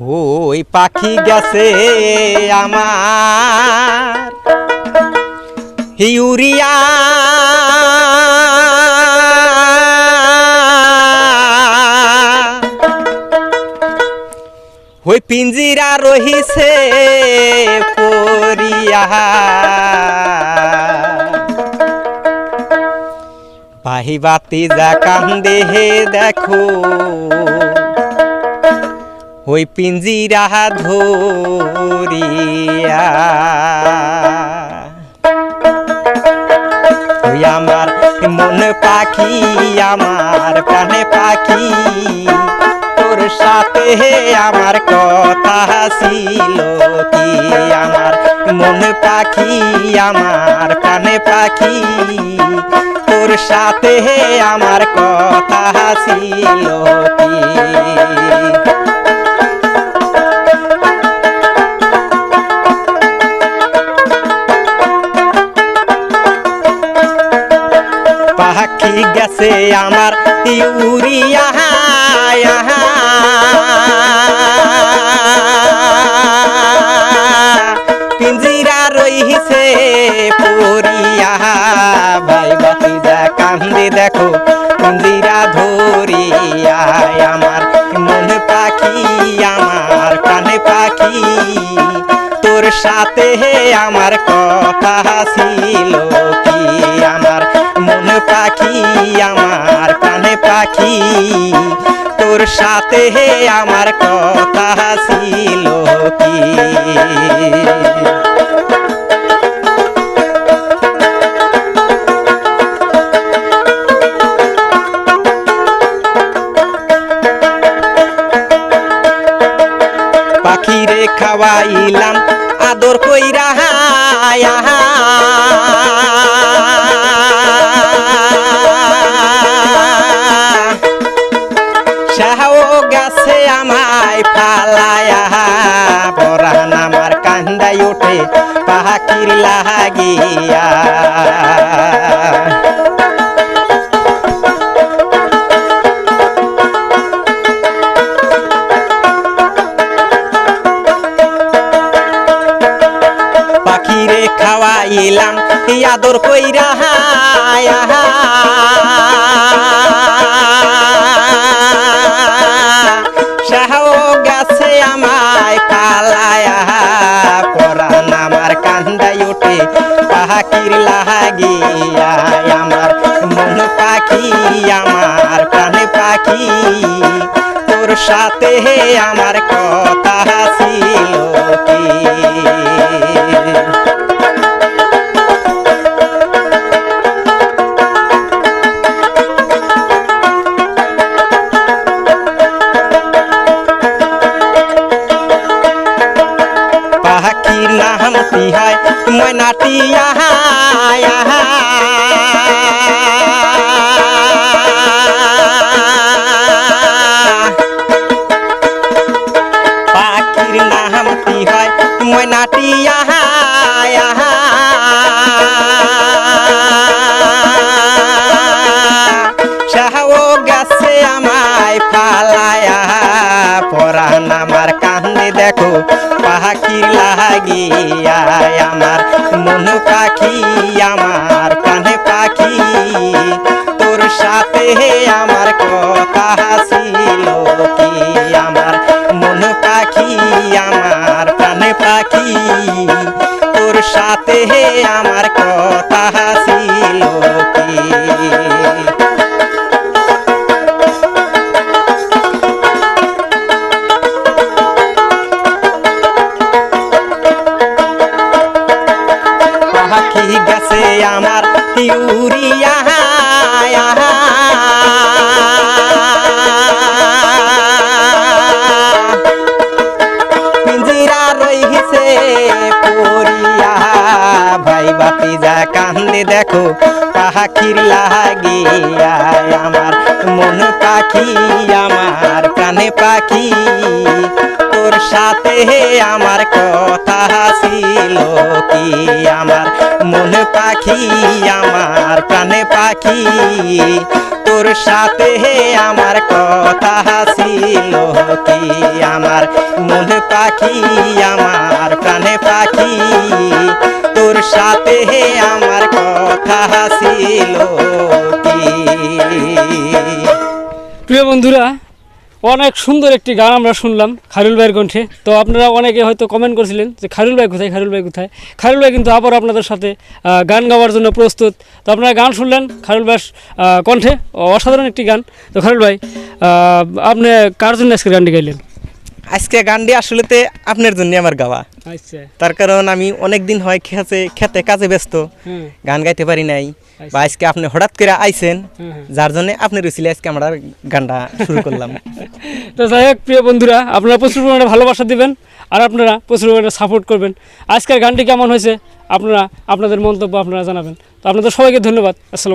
ওই পাখি গেছে আমার। ইউরিয়া। ওই পিঞ্জিরা রহিছে পরিয়া বাহি বাতি যা কান্দে দেখো। ওই পিঞ্জিরা ধরিয়া। ওই আমার মন পাখি, আমার প্রাণে পাখি। তোর সাথে আমার কথা ছিল কি? আমার মন পাখি, আমার প্রাণে পাখি। তোর সাথে আমার কথা ছিল কি? পাখি গেছে আমার ইউরিয়া পিঞ্জিরা রইছে পরিয়া, ভাই বাতি যা কান্দি দেখো, পিঞ্জিরা ধরিয়া, আমার মন পাখি, আমার কানে পাখি। তোর সাথে আমার কথা ছিল কি আমার পাখি, আমার কানে পাখি। তোর সাথে হে আমার কথা ছিল কি? পাখিরে খাওয়াইলাম, আদর কইরা সাহাও গাছে আমায় ফালায়া। পরান আমার কান্দাই ওঠে পাখির লাগিয়া। পাখিরে খাওয়াইলাম আদর কইরা সাহাও গাছে আমায় কালায়া পরান আমার কান্দাই ওঠে পাহাকির লাগিয়া আমার মন পাখি, আমার প্রাণে পাখি। তোর সাথে আমার কথা ছিল কি তিহায় ময়নাটিয়া পাখির নাম তিহায় ময়নাটিয়া সাহাও গাছে আমায় ফালায়া পরান আমার কান্দে দেখো পাখির লাগিয়া আমার মন পাখি, আমার কানে পাখি। তোর সাথে আমার কথা ছিল কি? আমার মন পাখি, আমার প্রাণে পাখি। তোর সাথে আমার কথা ছিল কি? গেছে আমার ইউরিয়া। পিঞ্জিরা রইছে পরিয়া ভাই কান্দে দেখো পাখির লাগিয়া? আমার মন পাখি, আমার প্রাণে পাখি। তোর সাথে আমার কথা ছিল কি পাখি তোর সাথে আমার কথা ছিল কি? আমার মন পাখি, আমার প্রাণে পাখি। তোর সাথে আমার কথা ছিল কি? প্রিয় বন্ধুরা অনেক সুন্দর একটি গান আমরা শুনলাম খারুল ভাইয়ের কণ্ঠে। তো আপনারা অনেকে হয়তো কমেন্ট করেছিলেন যে, খারুল ভাই কোথায়? খারুল ভাই কোথায়? খারুল ভাই কিন্তু আবার আপনাদের সাথে গান গাওয়ার জন্য প্রস্তুত। তো আপনারা গান শুনলেন খারুল ভাই কণ্ঠে। অসাধারণ একটি গান। তো খারুল ভাই আপনি কার জন্য আজকে গানটি গাইলেন? আজকে গানটি আসলেতে আপনার জন্য আমার গাওয়া। তার কারণ আমি অনেক দিন হয় খেতে খেতে কাজে ব্যস্ত গান গাইতে পারি নাই বা আজকে আপনি হঠাৎ করে আইছেন হ্যাঁ। যার জন্য আপনি রুচিলে আজকে আমরা গানটা শুরু করলাম। তো যাই হোক প্রিয় বন্ধুরা আপনারা প্রচুর পরিমাণে ভালোবাসা দিবেন আর আপনারা প্রচুর পরিমাণে সাপোর্ট করবেন। আজকের গানটি কেমন হয়েছে আপনারা আপনাদের মন্তব্য আপনারা জানাবেন। তো আপনাদের সবাইকে ধন্যবাদ। আসসালাম